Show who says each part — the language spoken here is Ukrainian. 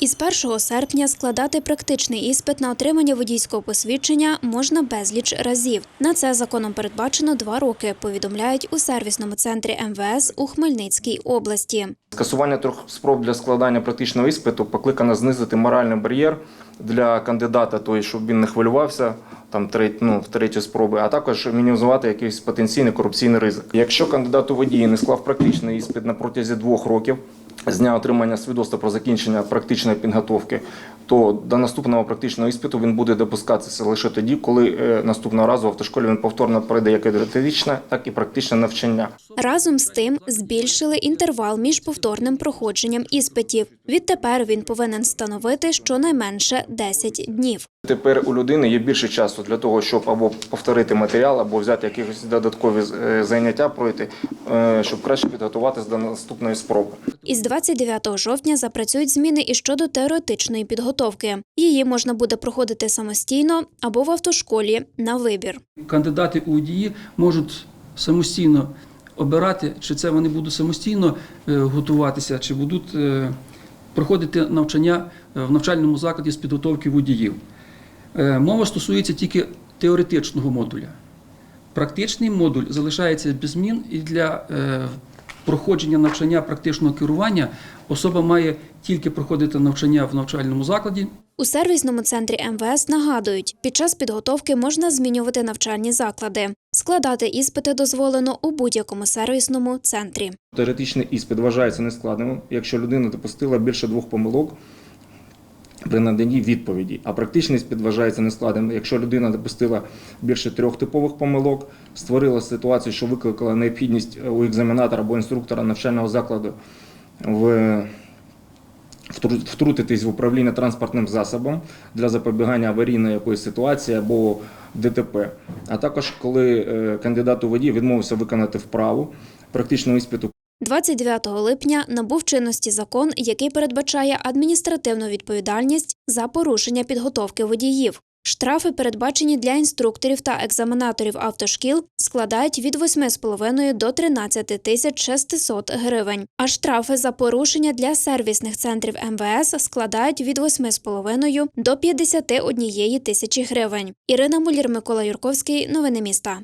Speaker 1: Із 1 серпня складати практичний іспит на отримання водійського посвідчення можна безліч разів. На це законом передбачено два роки, повідомляють у сервісному центрі МВС у Хмельницькій області.
Speaker 2: Скасування трьох спроб для складання практичного іспиту покликано знизити моральний бар'єр для кандидата, той, щоб він не хвилювався там ну, в третій спроби, а також мінімізувати якийсь потенційний корупційний ризик. Якщо кандидат у водії не склав практичний іспит на протязі двох років з дня отримання свідоцтва про закінчення практичної підготовки, то до наступного практичного іспиту він буде допускатися лише тоді, коли е, наступного разу в автошколі він повторно пройде як і теоретичне, так і практичне навчання.
Speaker 1: Разом з тим збільшили інтервал між повторним проходженням іспитів. Відтепер він повинен становити щонайменше 10 днів.
Speaker 2: Тепер у людини є більше часу для того, щоб або повторити матеріал, або взяти якісь додаткові е, заняття пройти, е, щоб краще підготуватися до наступної спроби.
Speaker 1: Із 29 жовтня запрацюють зміни і щодо теоретичної підготовки. Її можна буде проходити самостійно або в автошколі на вибір.
Speaker 3: Кандидати у водії можуть самостійно обирати, чи це вони будуть самостійно е, готуватися, чи будуть проходити навчання в навчальному закладі з підготовки водіїв. Е, Мова стосується тільки теоретичного модуля. Практичний модуль залишається без змін і для е, проходження навчання практичного керування особа має тільки проходити навчання в навчальному закладі
Speaker 1: У сервісному центрі МВС нагадують, під час підготовки можна змінювати навчальні заклади. Складати іспити дозволено у будь-якому сервісному центрі.
Speaker 2: Теоретичний іспит вважається нескладним, якщо людина допустила більше двох помилок при наданні відповіді. А практичний іспит вважається нескладним, якщо людина допустила більше трьох типових помилок, створила ситуацію, що викликала необхідність у екзаменатора або інструктора навчального закладу в втрутитись в управління транспортним засобом для запобігання аварійної якоїсь ситуації або ДТП. А також коли е, кандидат у водії відмовився виконати вправу практичного іспиту
Speaker 1: 29 липня набув чинності закон, який передбачає адміністративну відповідальність за порушення підготовки водіїв. Штрафи, передбачені для інструкторів та екзаменаторів автошкіл, складають від 8,5 до 13 тисяч 600 гривень. А штрафи за порушення для сервісних центрів МВС складають від 8,5 до 51 тисячі гривень. Ірина Мулір, Микола Юрковський. Новини міста.